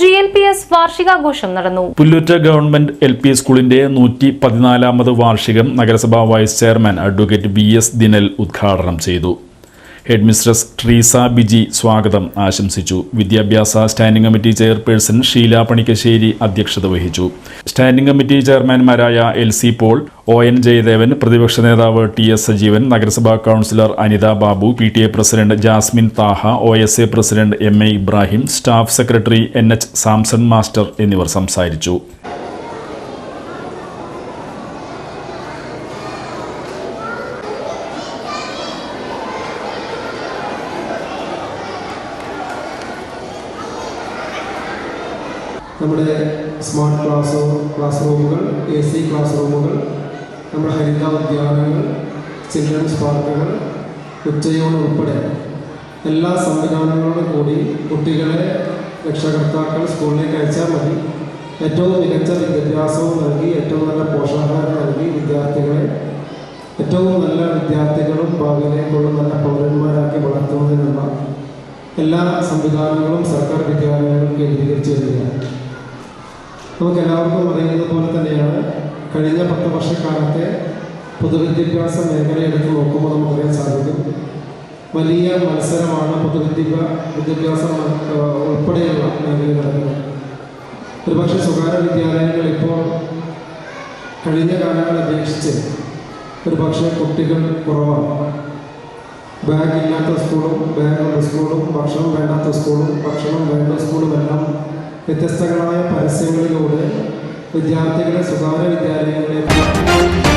G N P S വാർഷികാഘോഷം നടന്നു. Pullut government L P സ്കൂളിന്റെ നൂറ്റി പതിനാലാമത് വാർഷികം നഗരസഭാ vice chairman advocate B S Dinal ഉദ്ഘാടനം ചെയ്തു. ഹെഡ് മിസ്ട്രസ് ട്രീസ ബിജി സ്വാഗതം. ആശംസിച്ചു. വിദ്യാഭ്യാസ standing committee chairperson Sheela Panikkassery അധ്യക്ഷത വഹിച്ചു. Standing committee ചെയർമാൻമാരായ L C Paul O N Jayadevan പ്രതിപക്ഷ നേതാവ് ടി എസ് സജീവൻ നഗരസഭാ councillor Anitha Babu P T A president Jasmine Thaha O S A president M A Ibrahim staff secretary N H Samson master എന്നിവർ സംസാരിച്ചു. നമ്മുടെ smart class class റൂമുകൾ A C class റൂമുകൾ നമ്മുടെ ഹരിത ഉദ്യാനങ്ങൾ children's പാർക്കുകൾ ഉച്ചയൂണ് ഉൾപ്പെടെ എല്ലാ സംവിധാനങ്ങളോടും കൂടി കുട്ടികളെ രക്ഷകർത്താക്കൾ സ്കൂളിലേക്ക് അയച്ചാൽ മതി. ഏറ്റവും മികച്ച വിദ്യാഭ്യാസവും നൽകി ഏറ്റവും നല്ല പോഷകാഹാരം നൽകി വിദ്യാർത്ഥികളെ. ഏറ്റവും നല്ല വിദ്യാർത്ഥികളും ഭാവിയിലേക്കുള്ള നല്ല പൗരന്മാരാക്കി വളർത്തുന്നതിനുള്ള എല്ലാ സംവിധാനങ്ങളും സർക്കാർ വിദ്യാലയങ്ങൾ കേന്ദ്രീകരിച്ചു വരികയാണ് നമുക്ക് എല്ലാവർക്കും അറിയുന്നത് പോലെ തന്നെയാണ് കഴിഞ്ഞ പത്ത് വർഷക്കാലത്തെ പൊതുവിദ്യാഭ്യാസ മേഖല എടുത്ത് നോക്കുമ്പോൾ നമുക്കറിയാൻ സാധിക്കും. വലിയ മത്സരമാണ് പൊതുവിദ്യാഭ്യാസ വിദ്യാഭ്യാസം ഉൾപ്പെടെയുള്ള മേഖലയിൽ നടക്കുന്നത്. ഒരുപക്ഷെ സ്വകാര്യ വിദ്യാലയങ്ങൾ ഇപ്പോൾ കഴിഞ്ഞ കാലങ്ങളെ അപേക്ഷിച്ച് ഒരുപക്ഷെ കുട്ടികൾ കുറവാണ്. ബാഗ് ഇല്ലാത്ത സ്കൂളും ബാഗുള്ള സ്കൂളും ഭക്ഷണം വേണ്ടാത്ത സ്കൂളും ഭക്ഷണം വേണ്ട സ്കൂളും വ്യത്യസ്തങ്ങളായ പരസ്യങ്ങളിലൂടെ വിദ്യാർത്ഥികളെ സ്വകാര്യ വിദ്യാലയങ്ങളിലേക്ക്